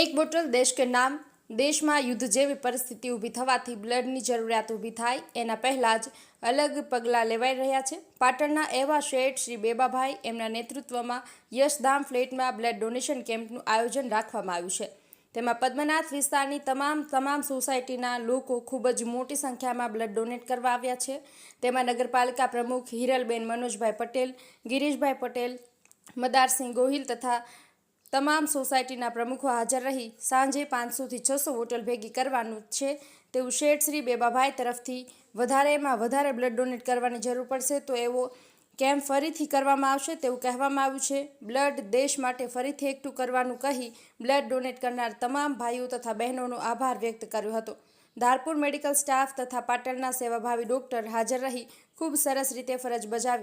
એક બોટલ દેશ કે નામ, દેશમાં યુદ્ધ જેવી પરિસ્થિતિ ઊભી થવાથી બ્લડની જરૂરિયાત ઊભી થાય, એના પહેલાં જ અલગ પગલાં લેવાઈ રહ્યા છે. પાટણના એવા શેઠ શ્રી બેબાભાઈ, એમના નેતૃત્વમાં યશધામ ફ્લેટમાં બ્લડ ડોનેશન કેમ્પનું આયોજન રાખવામાં આવ્યું છે. તેમાં પદ્મનાથ વિસ્તારની તમામ તમામ સોસાયટીના લોકો ખૂબ જ મોટી સંખ્યામાં બ્લડ ડોનેટ કરવા આવ્યા છે. તેમાં નગરપાલિકા પ્રમુખ હિરલબેન મનોજભાઈ પટેલ, ગિરીશભાઈ પટેલ, મદારસિંહ ગોહિલ તથા તમામ સોસાયટીના પ્રમુખો હાજર રહી. સાંજે પાંચસોથી છસો હોટલ ભેગી કરવાનું છે. તેવું શેઠ શ્રી બેબાભાઈ તરફથી વધારેમાં વધારે બ્લડ ડોનેટ કરવાની જરૂર પડશે તો એવો કેમ્પ ફરીથી કરવામાં આવશે તેવું કહેવામાં આવ્યું છે. બ્લડ દેશ માટે ફરીથી એકઠું કરવાનું કહી બ્લડ ડોનેટ કરનાર તમામ ભાઈઓ તથા બહેનોનો આભાર વ્યક્ત કર્યો હતો. ધારપુર મેડિકલ સ્ટાફ તથા પાટણના સેવાભાવી ડોક્ટર હાજર રહી. ખૂબ સરસ રીતે ફરજ બજાવી